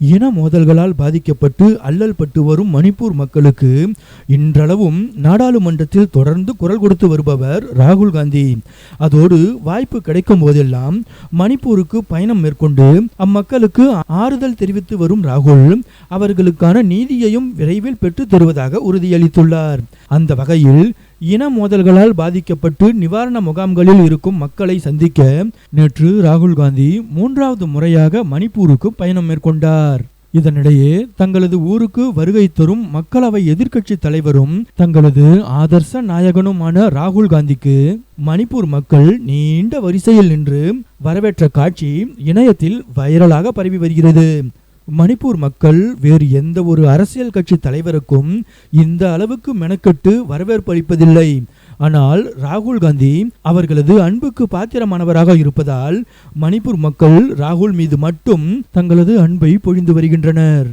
இன மோதல்களால் பாதிக்கப்பட்டு அல்லல் பட்டு வரும் மணிப்பூர் மக்களுக்கு இன்றளவும் நாடாளுமன்றத்தில் தொடர்ந்து குரல் கொடுத்து வருபவர் ராகுல் காந்தி. அதோடு வாய்ப்பு கிடைக்கும் போதெல்லாம் மணிப்பூருக்கு பயணம் மேற்கொண்டு அம்மக்களுக்கு ஆறுதல் தெரிவித்து வரும் ராகுல் அவர்களுக்கான நீதியையும் விரைவில் பெற்றுத் தருவதாக உறுதியளித்துள்ளார். அந்த வகையில் இன மோதல்களால் பாதிக்கப்பட்டு நிவாரண முகாம்களில் இருக்கும் மக்களை சந்திக்க நேற்று ராகுல் காந்தி மூன்றாவது முறையாக மணிப்பூருக்கு பயணம் மேற்கொண்டார். இதனிடையே தங்களது ஊருக்கு வருகை தரும் மக்களவை எதிர்க்கட்சி தலைவரும் தங்களது ஆதர்ச நாயகனுமான ராகுல் காந்திக்கு மணிப்பூர் மக்கள் நீண்ட வரிசையில் நின்று வரவேற்ற காட்சி இணையத்தில் வைரலாக பரவி வருகிறது. மணிப்பூர் மக்கள் வேறு எந்த ஒரு அரசியல் கட்சி தலைவருக்கும் இந்த அளவுக்கு மெனக்கெட்டு வரவேற்பு அளிப்பதில்லை. ஆனால் ராகுல் காந்தி அவர்களது அன்புக்கு பாத்திரமானவராக இருப்பதால் மணிப்பூர் மக்கள் ராகுல் மீது மட்டும் தங்களது அன்பை பொழிந்து வருகின்றனர்.